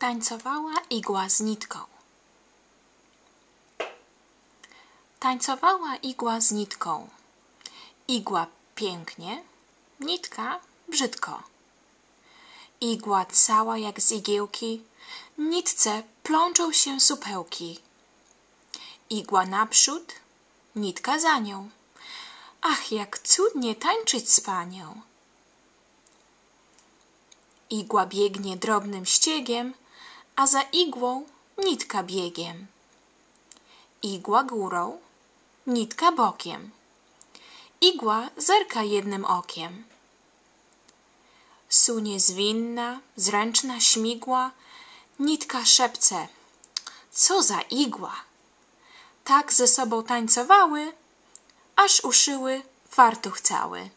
Tańcowała igła z nitką. Tańcowała igła z nitką. Igła pięknie, nitka brzydko. Igła cała jak z igiełki, nitce plączą się supełki. Igła naprzód, nitka za nią. Ach, jak cudnie tańczyć z panią! Igła biegnie drobnym ściegiem, a za igłą nitka biegiem. Igła górą, nitka bokiem. Igła zerka jednym okiem. Sunie zwinna, zręczna śmigła, nitka szepce. Co za igła! Tak ze sobą tańcowały, aż uszyły fartuch cały.